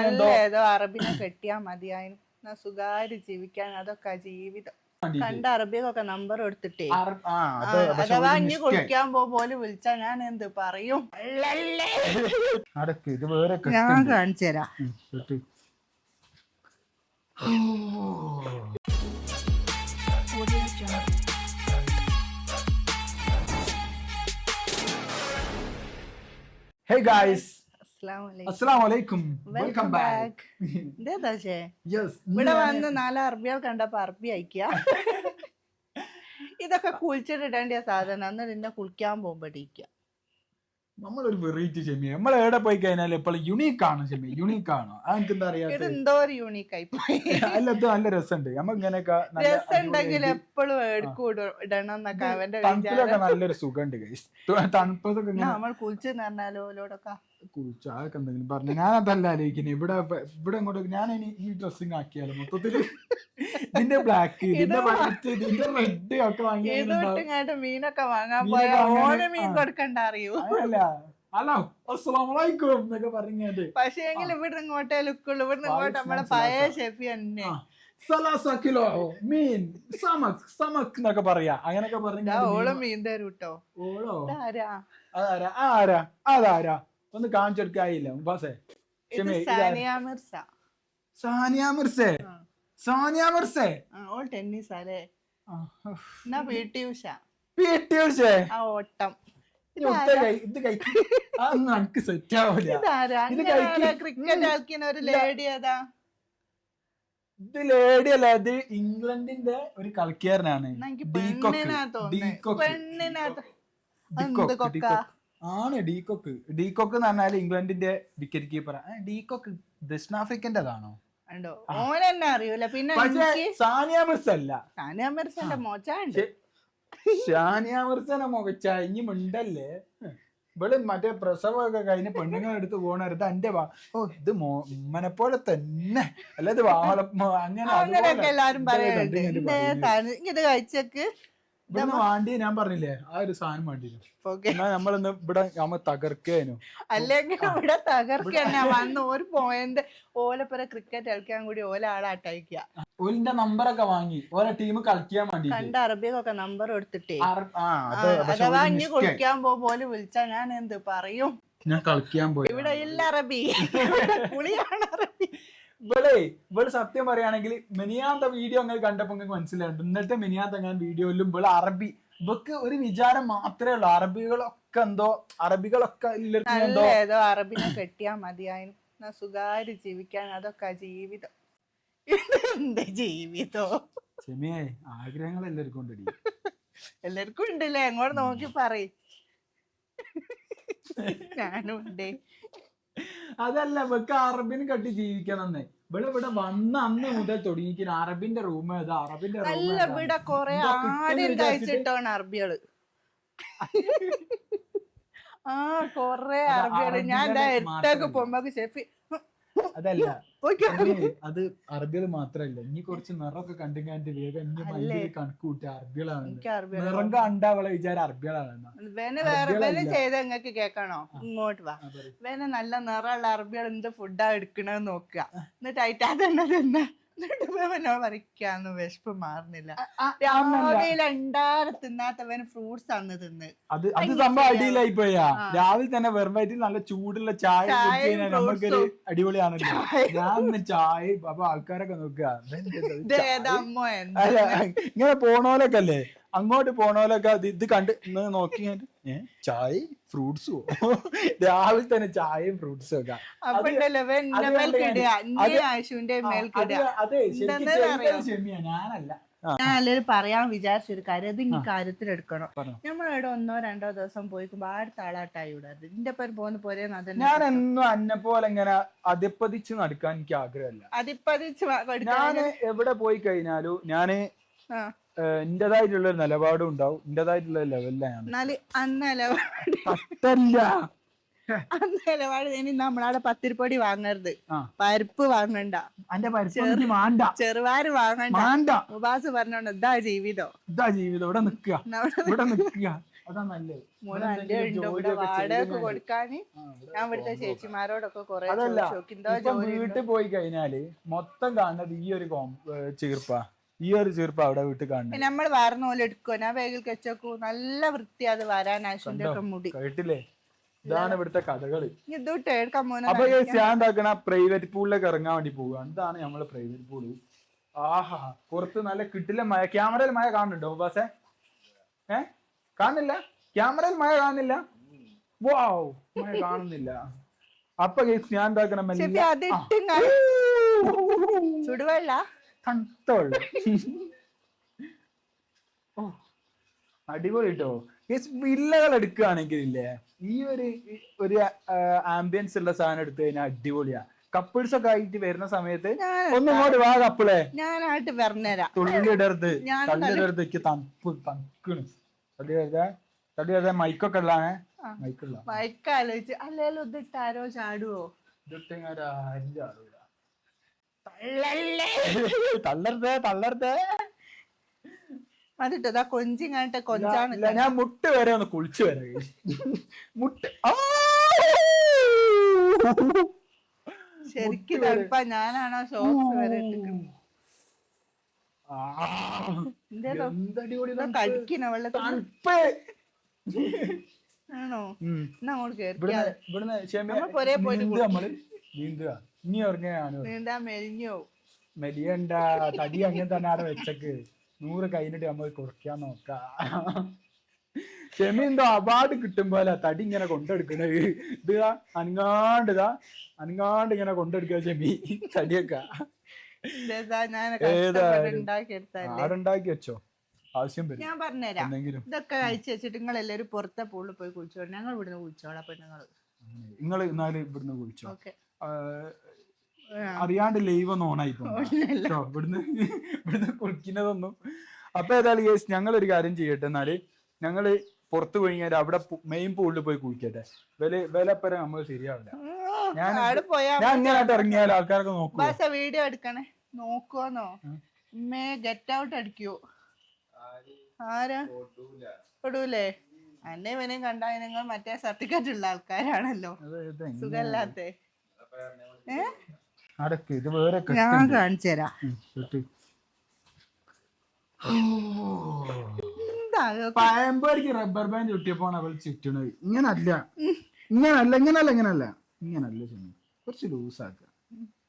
നല്ല ഏതോ അറബിനെ കെട്ടിയാ മതിയായി എന്നാ സുഖാരി ജീവിക്കാൻ അതൊക്കെ ജീവിതം. കണ്ട അറബിയൊക്കെ നമ്പർ എടുത്തിട്ടേ അറ- ആ ആ, അത് പക്ഷെ അഥവാ ഒരു ഇനി mistake. കുളിക്കാൻ പോലെ വിളിച്ചാ ഞാൻ എന്ത് പറയും അടക്ക് ഇത് വേറെ ഞാൻ കാണിച്ചു തരാം. ഉം, assalamu alaikum. വെൽക്കം. ബാക്ക് ഇതേതാ ചേ. ഇവിടെ വന്ന് നാല് അറബികൾ കണ്ടപ്പോ അറബി അയക്കുക ഇതൊക്കെ കുളിച്ചിട്ടിടേണ്ട സാധനം. എന്നിട്ട് നിന്നെ കുളിക്കാൻ പോകുമ്പോ ഇടിക്കുക നമ്മളൊരു വെറൈറ്റി ചെമ്മി നമ്മൾ എവിടെ പോയി കഴിഞ്ഞാൽ എപ്പോഴും യുണീക്ക് ആണ് ചെമ്മി യുണീക്ക് ആണ്? അതെനിക്ക് എന്താ ഇത് എന്തോ ഒരു യുണീക്ക് ആയി പോയി. അല്ല ഇത് നല്ല രസമുണ്ട്. നമ്മ ഇങ്ങനെയൊക്കെ രസമുണ്ടെങ്കിൽ എപ്പോഴും ഇടണം എന്നൊക്കെ അവന്റെ തണുപ്പിലൊക്കെ നല്ലൊരു സുഖമുണ്ട് തണുപ്പതൊക്കെ നമ്മൾ കുളിച്ചെന്ന് പറഞ്ഞാലോ ഓലോടൊക്കെ കുളിച്ചു അതൊക്കെ എന്തെങ്കിലും പറഞ്ഞു. ഞാൻ അതല്ല ആലോചിക്കുന്നത് ഇവിടെ ഇവിടെ ഇങ്ങോട്ട് ഞാൻ ഇനി ഈ ഡ്രസ്സിങ് ആക്കിയാലും മൊത്തത്തിൽ? ഇതിന്റെ ബ്ലാക്ക് ഇതിന്റെ വൈറ്റ് ഇതിന്റെ റെഡ് ഒക്കെ വാങ്ങി ഇതോട്ടിങ്ങായിട്ട് മീനൊക്കെ വാങ്ങാൻ മീനൊക്കെ പോയ മീൻ കൊടുക്കണ്ട അറിയൂ. അതല്ല. ഹലോ അസ്സലാമലൈക്കും എന്നൊക്കെ പറഞ്ഞത് പക്ഷേ എങ്കിൽ ഇവിടെ ഇങ്ങോട്ടേ ലുക്കുള്ളൂ. ഇവിടെ ഇങ്ങോട്ട് നമ്മളെ സലാസ. പഴയ ഷെഫി തന്നെ. സലാസ കിലോ മീൻ സമക് സമക് എന്നൊക്കെ പറയാ. അങ്ങനൊക്കെ പറഞ്ഞു ഓൾ മീൻ തരൂട്ടോ. ഓളോ? ആരാ അതാരാ? ആരാ? അതാരാ? ഒന്ന് കാണിച്ചെടുക്കായില്ല ബാസേ ഇത് ഷെമി, ഇതാരാ? സാനിയ മിർസ. സാനിയ മിർസേ? സാനിയ മിർസേ? ഓൾ ടെന്നീസ് അല്ലേ എന്നാ P T Usha? P T ഉഷേ? ആ ഓട്ടം. ഇത് കഴിക്കും എനിക്ക് സെറ്റ് ആവില്ല. ക്രിക്കറ്റ് കളിക്കുന്ന ഒരു ലേഡി ഏതാ? ഇത് ലേഡി അല്ല ഇത് ഇംഗ്ലണ്ടിന്റെ ഒരു കളിക്കാരനാണ്. പെണ്ണിനാ തോന്നുന്നേ. പെണ്ണിനാ എന്ത് കൊക്കാ? ആണ് ഡീകോക്ക് ഡീകോക്ക് എന്ന് പറഞ്ഞാൽ ഇംഗ്ലണ്ടിന്റെ വിക്കറ്റ് കീപ്പർ ഡീകോക്ക് ദക്ഷിണാഫ്രിക്കന്റെതാണോ? ഉണ്ടോ? ഓനെന്നെ അറിയൂല. പിന്നെ സാനിയ മിർസ അല്ല സാനിയ മിർസന്റെ മോച്ചുണ്ട് ഷാനിയ മിർസനെ മുഖച്ച ഇനി മിണ്ടല്ലേ? ഇവൾ മറ്റേ പ്രസവമൊക്കെ കഴിഞ്ഞ് പെണ്ണുങ്ങൾ എടുത്ത് പോണരുത് എന്റെ വാ ഓ ഇത് മോ- ഉമ്മനെ പോലെ തന്നെ. അല്ല ഇത് വാള അങ്ങനെ അങ്ങനെയൊക്കെ എല്ലാരും പറയുന്നുണ്ട്. ഇത് കഴിച്ചക്ക്. ഇവിടുന്ന് വാണ്ടി ഞാൻ പറഞ്ഞില്ലേ? ആ ഒരു സാധനം വേണ്ടിയിരുന്നു എന്നാ നമ്മളിന്ന് ഇവിടെ നമ്മ തകർക്കേനു. അല്ലെങ്കിൽ ഇവിടെ തകർക്കന്നെ വന്ന് ഒരു പോയിന്റ് ഓലപ്പുറ ക്രിക്കറ്റ് കളിക്കാൻ കൂടി ഓല ആളെ അട്ടയിക്കുക ഓലിന്റെ നമ്പറൊക്കെ വാങ്ങി. ഓരോ ടീം കളിക്കാൻ വേണ്ടി കണ്ട അറബിയൊക്കെ നമ്പർ എടുത്തിട്ടേ അഥവാ ഇനി. കുളിക്കാൻ പോലെ വിളിച്ചാ ഞാൻ എന്ത് പറയും? ഞാൻ കളിക്കാൻ പോയി ഇവിടെ ഇല്ല അറബി. കുളിയാണ് അറബി. ഇവളെ ഇവൾ സത്യം പറയുകയാണെങ്കിൽ മിനിയാന്ത വീഡിയോ അങ്ങനെ കണ്ടപ്പോ നിങ്ങൾക്ക് മനസ്സിലായിട്ടുണ്ട്. ഇന്നത്തെ മിനിയാന്ത അങ്ങനെ വീഡിയോയിലും ഇവൾ അറബി ഇവക്ക് ഒരു വിചാരം മാത്രമേ ഉള്ളൂ. അറബികളൊക്കെ എന്തോ അറബികളൊക്കെ എന്തോ. ഏതോ അറബിനെ കെട്ടിയാ മതിയായും സുഖാരി ജീവിക്കാൻ അതൊക്കെ ജീവിതം. ജീവിതോ? ചെമിയെ ആഗ്രഹങ്ങൾ എല്ലാവർക്കും ഉണ്ടടി. എല്ലാവർക്കും ഉണ്ടല്ലേ? അങ്ങോട്ട് നോക്കി പറയും. ഞാനും ഉണ്ടേ. അതല്ല ഇവക്ക് അറബിന് കട്ടി ജീവിക്കണം ഇവിടെ ഇവിടെ വന്ന അന്ന് മുതൽ തുടങ്ങിയിരിക്കുന്ന. അറബിന്റെ റൂം ഏതാ? അറബിന്റെ റൂം അല്ല ഇവിടെ കൊറേ എന്തോ കിട്ടുമെന്ന് ആദ്യം കഴിച്ചിട്ടാണ് അറബികൾ. ആ കൊറേ അറബികൾ. ഞാൻ എന്താ എന്റെ പോകുമ്പോ ഷെഫി അതല്ല. അത് അറബികൾ മാത്രല്ല. ഇനി കുറച്ച് നിറമൊക്കെ കണ്ടു കണ്ട് വേഗം ഇനി? മൈൻഡിൽ കണക്ക് കൂട്ടി. അറബികളാണ് നിറം കണ്ടാവളെ വിചാരം അറബികളാണ് വേനെ വേറെ ചെയ്ത കേക്കണോ? ഇങ്ങോട്ട് വാ. വേനെ നല്ല നിറമുള്ള അറബികൾ എന്ത് ഫുഡാ എടുക്കണെന്ന് നോക്കുക. എന്നിട്ട് അയറ്റാ തന്നെ തന്നെ? എന്നിട്ട് വരയ്ക്കാന്ന് പറിക്കാന്ന് വിശപ്പ് മാറുന്നില്ല. രാവിലെ തിന്നാത്തവന് ഫ്രൂട്ട്സ് അന്ന് തിന്ന്. അത് അത് സംഭവം അടിയിലായി പോയാ രാവിലെ തന്നെ വെറും വയറ്റിൽ നല്ല ചൂടുള്ള ചായ കുടിച്ച് നമുക്കൊരു അടിപൊളിയാണ്. ഞാൻ ചായ അപ്പൊ ആൾക്കാരൊക്കെ നോക്കുക. ഇങ്ങനെ പോണോലൊക്കെ അല്ലേ? അങ്ങോട്ട് പോണോലൊക്കെ അത് ഇത് കണ്ട് ഇന്ന് നോക്കി ഏ ചായ ഫ്രൂട്ട്സോ രാവിലെ തന്നെ ചായയും ഫ്രൂട്ട്സും ഒക്കെ. അത് എന്റെ എന്റെ? ക്ഷമിയാ ഞാനല്ല. ഞാൻ അല്ലെങ്കിൽ പറയാൻ വിചാരിച്ചൊരു കാര്യം അത് ഈ കാര്യത്തിലെടുക്കണം. നമ്മളവിടെ ഒന്നോ രണ്ടോ ദിവസം പോയിക്കുമ്പോ അടുത്ത ആളാട്ടായി വിടാത് ഇതിന്റെ പേര് പോകുന്ന പോരെ അതന്നെ ഞാൻ എന്നും അന്നെ പോലെ ഇങ്ങനെ അതിപ്പതിച്ച് നടക്കാൻ എനിക്ക് ആഗ്രഹമില്ല. അതിപ്പതിച്ച് ഞാൻ എവിടെ പോയി കഴിഞ്ഞാലും ഞാൻ എന്റേതായിട്ടുള്ള ഒരു നിലപാടും ഉണ്ടാവും. എന്റേതായിട്ടുള്ള ലെവലിലാണ്. എന്നാൽ പത്തല്ല ഇനി നമ്മളവിടെ പത്തിരിപ്പൊടി വാങ്ങരുത്. ആ. പരിപ്പ് വാങ്ങണ്ട. അന്റെ പരിസ്ഥിതി ചെറുവാര് വാങ്ങണ്ട. ഉപാസ് പറഞ്ഞോണ്ട് ഇതാ ജീവിതം. ഇതാ ജീവിതം. ഇവിടെ നിക്കുക ഇവിടെ നിക്കുക അതാ നല്ലത്. അന്റെ ഉണ്ട് ഇവിടെ വാടക കൊടുക്കാന് ഞാൻ ഇവിടുത്തെ ചേച്ചിമാരോടൊക്കെ കൊറേ അതല്ല ചോദിച്ചു. നോക്കി. എന്തോ ഇപ്പൊ ജോലി വീട്ടിൽ പോയി കഴിഞ്ഞാൽ മൊത്തം കാണുന്നത് ഈ ഒരു കോം ചീർപ്പാ. ഈ ഒരു ചീർപ്പ അവിടെ വീട്ടിൽ കാണുന്നത് നമ്മൾ വാർന്ന പോലെ ഞാൻ വേഗം വെച്ചോക്കൂ നല്ല വൃത്തി അത് വരാനായിട്ടില്ലേ ഒക്കെ മുടി. കേട്ടില്ലേ? ഇതാണ് ഇവിടുത്തെ കഥകൾ. അപ്പൊ ഞാൻ എന്താക്കണ പ്രൈവറ്റ് പൂളിലേക്ക് ഇറങ്ങാൻ വേണ്ടി പോകുക ഇതാണ് നമ്മളെ പ്രൈവറ്റ് പൂൾ ആഹാ പുറത്ത് നല്ല കിട്ടില്ല മഴ ക്യാമറയിൽ മഴ കാണുന്നുണ്ടോ ബാസേ ഏ? കാണുന്നില്ല? ക്യാമറയിൽ മഴ കാണുന്നില്ല? വാവ് മഴ കാണുന്നില്ല. അപ്പൊ ഞാൻ എന്താക്കണം ചുടുവെള്ള? വെള്ളം ഓ. അടിപൊളി കേട്ടോ വില്ലകൾ എടുക്കുകയാണെങ്കിൽ ഇല്ലേ? ഈ ഒരു ഒരു ആംബിയൻസ് ഉള്ള സാധനം എടുത്തു കഴിഞ്ഞാൽ അടിപൊളിയാ. കപ്പിൾസ് ഒക്കെ ആയിട്ട് വരുന്ന സമയത്ത് ഒന്നും ഇങ്ങോട്ട് വാ കപ്പിളെ ഞാനായിട്ട് പറഞ്ഞുതരാം. തുള്ളിടരുത്. തള്ളിടരുത് എനിക്ക് തണുപ്പ് തണുക്കണ്. തള്ളി വരുതേ തള്ളി വരുതേ മൈക്കൊക്കെ ഉള്ളാണേ ആ. മൈക്കുള്ള. മയക്കാലോചിച്ച് അല്ലേലും ഇതിട്ടിങ്ങനെ ആരും ചാടുവോ? തള്ളരുതേ തള്ളരുതേ. അതിട്ട് ഇതാ കൊഞ്ചിങ്ങാട്ട് കൊഞ്ചാണ് ഞാൻ മുട്ട് വരെ ഒന്ന് കുളിച്ചു വരാം. മുട്ട്. ആ! ശരിക്കും തണുപ്പാ ഞാനാണോ ഷോക്സ് വരെ. കടിക്കണ വെള്ളത്തിൽ ആണോ? ഉം. എന്നാ അങ്ങോട്ട് കേറി ഇവിടുന്ന് ഇവിടുന്ന് പോയിട്ട് നമ്മൾ. നീന്തുക. ഇനി നീന്താ മെലിഞ്ഞോ മെലിയണ്ട. തടി അങ്ങനെ തന്നെ ആടെ വെച്ചക്ക്. നൂറ് കഴിഞ്ഞിട്ട് നമ്മൾ കുറയ്ക്കാൻ നോക്കാം. ക്ഷമ എന്തോ അവാർഡ് കിട്ടുമ്പോലെ തടി ഇങ്ങനെ കൊണ്ടെടുക്കണത് ഇത് അനങ്ങാണ്ട് ഇതാ അനങ്ങാണ്ട് ഇങ്ങനെ കൊണ്ടെടുക്കുക ക്ഷമി. തടിയൊക്കെ. ആടുണ്ടാക്കി വെച്ചോ? ആവശ്യം വരും. ഞാൻ പറഞ്ഞുതരാം. ഇതൊക്കെ കഴിച്ച് വെച്ചിട്ട് നിങ്ങൾ എല്ലാവരും പുറത്തെ പൂളിൽ പോയി കുളിച്ചോളൂ. ഞങ്ങൾ ഇവിടുന്ന് കുളിച്ചോളാം പെണ്ണുങ്ങൾ. നിങ്ങൾ എന്നാലും ഇവിടുന്ന് കുളിച്ചോ? അറിയാണ്ട് ലൈവ് ഒന്ന് ഓണായി. കേട്ടോ ഇവിടുന്ന് ഇവിടുന്ന് കുളിക്കുന്നതൊന്നും അപ്പൊ ഏതായാലും കേസ് ഞങ്ങൾ ഒരു കാര്യം ചെയ്യട്ടെ എന്നാൽ ഞങ്ങൾ പുറത്തു പോയി കഴിഞ്ഞാൽ അവിടെ മെയിൻ പൂളിൽ പോയി കുളിക്കട്ടെ. വില വിലപ്പര നമ്മൾ ശരിയാവില്ല. ഞാൻ- അവിടെ പോയാ ഞാൻ ഇങ്ങനായിട്ട് ഇറങ്ങിയാൽ ആൾക്കാരൊക്കെ നോക്കും ബാസ വീഡിയോ എടുക്കണേ. നോക്കുവോന്നോ? ഉമ്മേ ഗെറ്റ് ഔട്ട് അടിക്കോ. ആരാ? പെടൂലേ അന്നെ ഇവനെയും കണ്ടാ നിങ്ങൾ മറ്റേ സർട്ടിഫിക്കറ്റ് ഉള്ള ആൾക്കാരാണല്ലോ. സുഖല്ലാത്തേ. ഏ? അടക്ക് ഇത് വേറെ ഞാൻ കാണിച്ചു തരാം. പഴമ്പരിക്ക് റബ്ബർ ബാൻഡ് ചുട്ടിയപ്പോണ് അവൾ ചുറ്റണത്. ഇങ്ങനല്ല. ഇങ്ങനല്ല ഇങ്ങനല്ല ഇങ്ങനല്ല. ഇങ്ങനല്ല ചെന്നു. കുറച്ച് ലൂസ് ആക്കുക.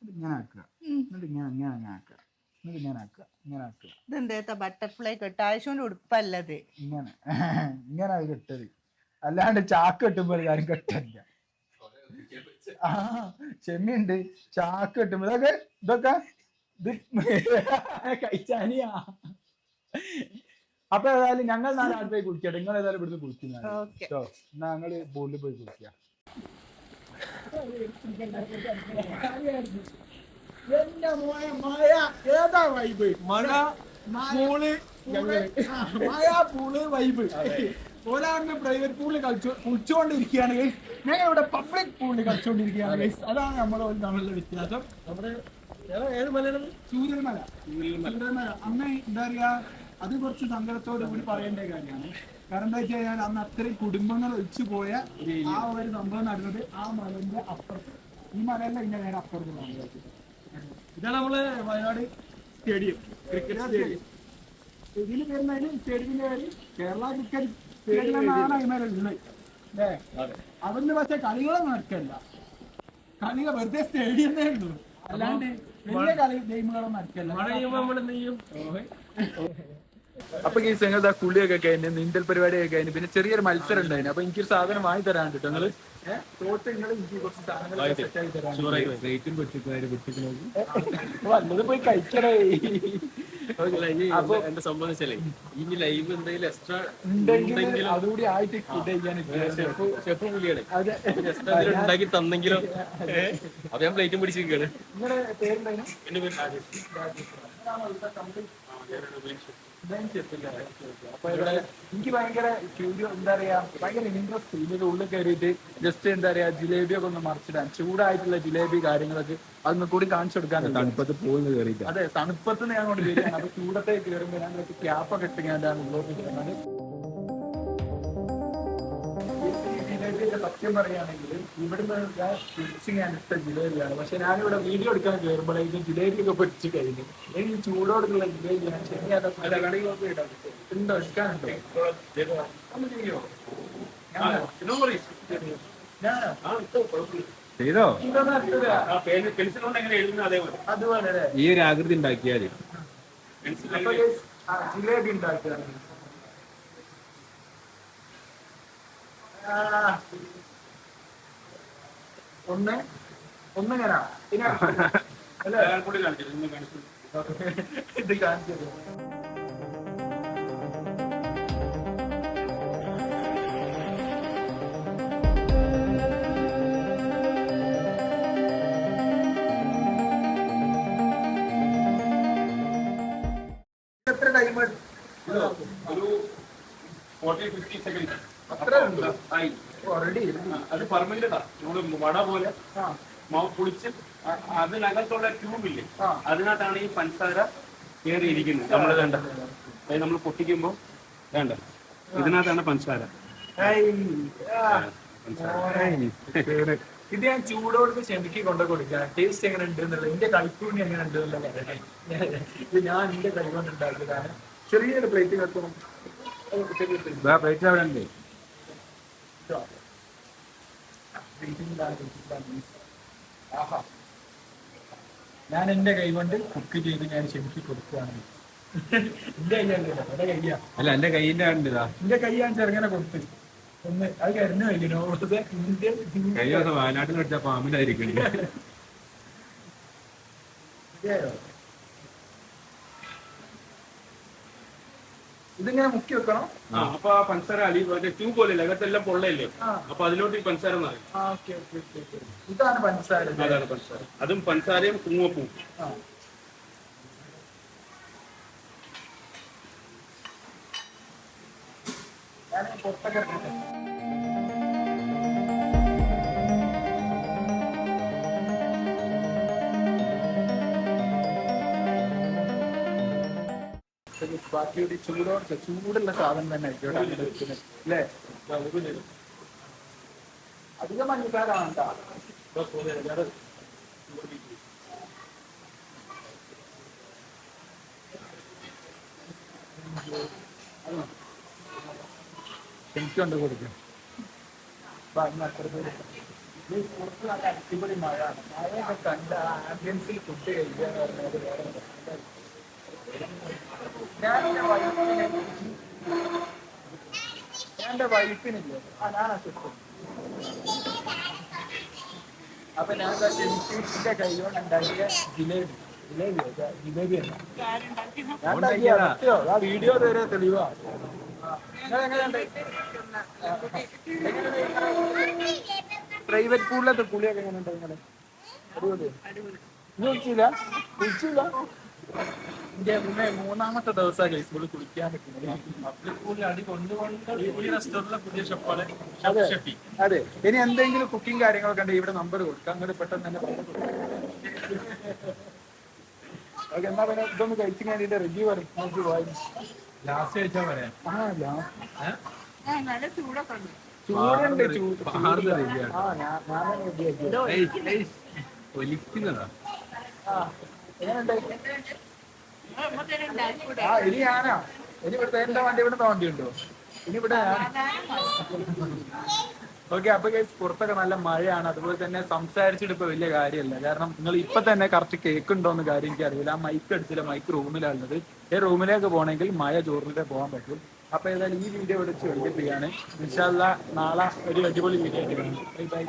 ഇങ്ങനെ ആക്കുക. എന്നിട്ട് ഇങ്ങനെ ഇങ്ങനെ അങ്ങനെ ആക്കുക. എന്നിട്ട് ഇങ്ങനെ ആക്കുക. ഇങ്ങനെ ആക്കുക. ബട്ടർഫ്ലൈ കെട്ട് ആവശ്യം ഉടുപ്പല്ലത്? ഇങ്ങനെ. ഇങ്ങനെ അത് കെട്ടത് അല്ലാണ്ട് ചാക്ക് കെട്ടുമ്പോൾ ആരും കെട്ടില്ല. ആ ചെമ്മിയുണ്ട് ചാക്ക് കിട്ടും ഇതൊക്കെ ഇതൊക്കെ ഇത് കഴിച്ചാനിയാ. അപ്പൊ ഏതായാലും ഞങ്ങൾ നാളെ അവിടെ പോയി കുളിക്കട്ടെ. നിങ്ങൾ ഏതായാലും ഇവിടുന്ന് കുളിക്കുന്ന ഓക്കെ. കേട്ടോ എന്നാ ഞങ്ങൾ ബോളിൽ പോയി കുളിക്ക. എന്റെ മോയ മായ ഏതാ വൈബ് മഴ പൂൾ മഴ പൂൾ വൈബ് ഓലാണ്ട് പ്രൈവറ്റ് പൂളിൽ കളിച്ചു കുളിച്ചുകൊണ്ടിരിക്കുകയാണ് ഗൈസ് ഞാൻ ഇവിടെ പബ്ലിക് പൂളിൽ കളിച്ചുകൊണ്ടിരിക്കുകയാണ് ഗൈസ് അതാണ് നമ്മൾ തമ്മിലുള്ള വ്യത്യാസം. ഏത് മലയാളം സൂര്യന്മല സൂര്യന്മല അന്ന് എന്താ പറയാ അത് കുറച്ച് സങ്കടത്തോട് കൂടി പറയേണ്ട കാര്യമാണ്. കാരണം എന്താ വെച്ച് കഴിഞ്ഞാൽ അന്ന് അത്രയും കുടുംബങ്ങൾ ഒഴിച്ചു പോയ ആ ഒരു സംഭവം നടന്നത് ആ മലന്റെ അപ്പുറത്ത്. ഈ മലയല്ല ഇന്ന നേരെ അപ്പുറത്ത് ഇതാണ് നമ്മൾ വയനാട് സ്റ്റേഡിയം ക്രിക്കറ്റ് സ്റ്റേഡിയം. ഇതിൽ വരുന്നതിന് സ്റ്റേഡിയത്തിന്റെ പേര് കേരള ക്രിക്കറ്റ് എന്നാണ് അതിന്മേലുള്ളത് അല്ലേ അതൊന്നും പക്ഷെ കളികളെ നടക്കല്ല കളികൾ വെറുതെ സ്റ്റേഡിയം ഉള്ളൂ അല്ലാണ്ട് വലിയ കളി ഗെയിമുകളൊന്നും നടക്കല്ല അപ്പൊ ഈ സംഗതി കുളിയൊക്കെ കഴിഞ്ഞ് നീന്തൽ പരിപാടിയൊക്കെ കഴിഞ്ഞ് പിന്നെ ചെറിയൊരു മത്സരം ഉണ്ടായിരുന്നു. അപ്പൊ എനിക്കൊരു സാധനം വാങ്ങി തരാൻ കേട്ടോ നിങ്ങൾ തോട്ട് നിങ്ങൾ എനിക്ക് കുറച്ച് സാധനങ്ങൾ സെറ്റ് ആക്കി തരാൻ വന്നത് പോയി കഴിക്കണേ എന്റെ എന്നെ സംബന്ധിച്ചല്ലേ ഇനി ലൈവ് എന്തെങ്കിലും എക്സ്ട്രാ ഉണ്ടെങ്കിൽ അതുകൂടി ആയിട്ട് ഷെഫ് ഷെഫ് ഉണ്ടാക്കി തന്നെങ്കിലോ അപ്പൊ ഞാൻ പ്ലേറ്റും പിടിച്ചിരിക്കുകയാണ് എന്റെ പേര് രാജേഷ്. എനിക്ക് ഭയങ്കര ക്യൂരിയോ എന്താ പറയാ ഭയങ്കര ഇൻട്രസ്റ്റ് ഇതിന്റെ ഉള്ളിൽ കയറിയിട്ട് ജസ്റ്റ് എന്താ പറയാ ജിലേബിയൊക്കെ ഒന്ന് മറിച്ചിടാൻ ചൂടായിട്ടുള്ള ജിലേബി കാര്യങ്ങളൊക്കെ അതൊന്നും കൂടി കാണിച്ചു കൊടുക്കാൻ തണുപ്പത്ത് പോയി കയറിയിട്ട് അതെ തണുപ്പത്ത് ഞാൻ കൊണ്ട് വരികയാണ് അപ്പൊ ചൂടത്തേക്ക് കയറുമ്പോൾ ഞാൻ ക്യാപ്പൊക്കെ ഇട്ട് ഞാൻ ഉള്ളോട്ട് കയറുന്നത് ജിലേബിയുടെ സത്യം പറയുകയാണെങ്കിൽ ഇവിടുന്ന് ഞാൻ പിടിച്ച് ഞാൻ ഇട്ട ജിലേബിയാണ്. പക്ഷെ ഞാനിവിടെ വീഡിയോ എടുക്കാൻ കയറുമ്പോഴേക്കും ജിലേബിയൊക്കെ പൊടിച്ച് കഴിഞ്ഞു. എനിക്ക് ചൂടോടുള്ള ജിലേബിയാണ്. ശരിയാതെ ഉണ്ടോ? എടുക്കാനുണ്ടോ? ചെയ്തോ? ഈ ഒരു ആകൃതി ഉണ്ടാക്കിയാൽ ജിലേബി ഉണ്ടാക്കുകയാണ് ഒന്ന് ഒന്ന് പിന്നെ അല്ലേ? കൂടി കാണിച്ചു ഇന്ന് കാണിച്ചു ഇത് കാണിച്ചത്. എത്ര ടൈം ഒരു ഫോർട്ടി ഫിഫ്റ്റി സെക്കൻഡ് അത്ര ആയി ഓൾറെഡി അത് പെർമനന്റാ നമ്മൾ വട പോലെ പൊളിച്ച് അതിനകത്തുള്ള ട്യൂബില്ലേ ഇല്ലേ? അതിനകത്താണ് ഈ പഞ്ചസാര കയറിയിരിക്കുന്നത് നമ്മൾ വേണ്ട അതായത് നമ്മൾ പൊട്ടിക്കുമ്പോൾ വേണ്ട ഇതിനകത്താണ് പഞ്ചസാര. ഏയ്. ആ. പഞ്ചസാര. ഇത് ഞാൻ ചൂടോടുത്ത് ചെമിക്ക് കൊണ്ട കൊടുക്കാം. ടേസ്റ്റ് എങ്ങനെ ഉണ്ട് എന്നുള്ളത് എന്റെ കൈപ്പൂണി എങ്ങനെ ഉണ്ട് എന്നുള്ളത് ഇത് ഞാൻ എന്റെ കൈ കൊണ്ട് ഉണ്ടാക്കിയതാണ് ചെറിയൊരു പ്ലേറ്റ് വെക്കണം പ്ലേറ്റ് അവിടെ ഉണ്ട്. ആഹാ. ഞാൻ എന്റെ കൈ കൊണ്ട് കുക്ക് ചെയ്ത് ഞാൻ ശരിക്ക് കൊടുക്കുകയാണ്. എന്റെ കൈയല്ലേ എന്റെ കയ്യാ അല്ല എന്റെ കൈയിന്റെ ഉണ്ട് ഇതാ. എന്റെ കൈ ഞാൻ ചെറുങ്ങനെ കൊടുത്ത്. ഒന്ന് അത് കരഞ്ഞു കഴിഞ്ഞോ ദിവസം വയനാട്ടിൽ വെച്ചാൽ പാമ്പിലായിരിക്കും ഇതിങ്ങനെ മുക്കി വെക്കണം. അപ്പൊ ആ പഞ്ചസാര അലി മറ്റേ ട്യൂബ് പോലെ അകത്തെല്ലാം പൊള്ളയല്ലേ. അപ്പൊ അതിലോട്ട് ഈ പഞ്ചസാര നിറയും ഇതാണ് പഞ്ചസാര അതാണ് പഞ്ചസാര. അതും പഞ്ചസാരയും കുങ്ങപ്പൂ. ഞാൻ പുറത്തൊക്കെ ഒരു ബാക്കിയുടെ ചൂടോടെ ചൂടുള്ള സാധനം തന്നെ ആയിരിക്കും. അല്ലേ? അധികം വേണ്ട എനിക്കുണ്ട് കൊടുക്കും. പുറത്ത് നല്ല അടിപൊളി മഴ. മഴയൊക്കെ കണ്ട ആംബിയൻസിൽ ഫുഡ് കഴിക്കുക എന്ന് പറഞ്ഞത് വേറെ എന്റെ വൈഫിനെ ഞാൻ എന്റെ വൈഫിനില്ലേ ആ ഞാൻ ചുറ്റും അപ്പൊ ഞാൻ ദാ ഷെമിക്കിന്റെ കൈ കൊണ്ട് ഉണ്ടാക്കിയ ജിലേബി ജിലേബി ജിലേബി അല്ല വീഡിയോ തരെ തെളിവാ. പ്രൈവറ്റ് പൂളിലത്തെ കുളിയൊക്കെ എങ്ങനെ ഉണ്ട് നിങ്ങൾ? അടിപൊളി നീ കുളിച്ചില്ല കുളിച്ചില്ല എന്റെ മൂന്നാമത്തെ ദിവസമാണ് ഗൈസ് ഇവിടെ കുളിക്കാൻ പറ്റുന്നത്? അതെ. ഇനി എന്തെങ്കിലും കുക്കിംഗ് കാര്യങ്ങളൊക്കെ ഉണ്ടെങ്കിൽ ഇവിടെ നമ്പർ കൊടുക്കാം. അങ്ങോട്ട് പെട്ടെന്ന് തന്നെ ഓക്കെ എന്നാ പിന്നെ ഇതൊന്ന് കഴിച്ചു കഴിഞ്ഞിട്ട് റിവ്യൂ പറയും നമുക്ക് പോയി. ലാസ്റ്റ് കഴിച്ചാ പറയാം ആ ഞാൻ ചൂടുണ്ട് ചൂട്. ആ ഞാൻ ഞാൻ ഒലിക്കുന്നതാ? ആ? ആ ഇനി ഇനി ഇവിടുത്തെ എന്റെ വണ്ടി ഇവിടെ വണ്ടി ഉണ്ടോ? ഇനി ഇവിടെ ഓക്കെ അപ്പൊ ഗൈസ് പുറത്തൊക്കെ നല്ല മഴയാണ്. അതുപോലെ തന്നെ സംസാരിച്ചിട്ട് ഇപ്പൊ വലിയ കാര്യമല്ല. കാരണം നിങ്ങൾ ഇപ്പൊ തന്നെ കറക്റ്റ് കേൾക്കുണ്ടോന്ന് കാര്യം എനിക്ക് അറിയില്ല. ആ മൈക്ക് അടിച്ചില്ല മൈക്ക് റൂമിലാണ് ഉള്ളത്. ഈ റൂമിലേക്ക് പോകണമെങ്കിൽ മഴ ചോറിലേക്ക് പോകാൻ പറ്റും. അപ്പൊ ഏതായാലും ഈ വീഡിയോ ഇവിടെ ചോദിക്കുകയാണ് ഇൻഷാല്ല നാളെ ഒരു അടിപൊളി വീഡിയോ ആയിട്ട് കാണാം ബൈ ബൈ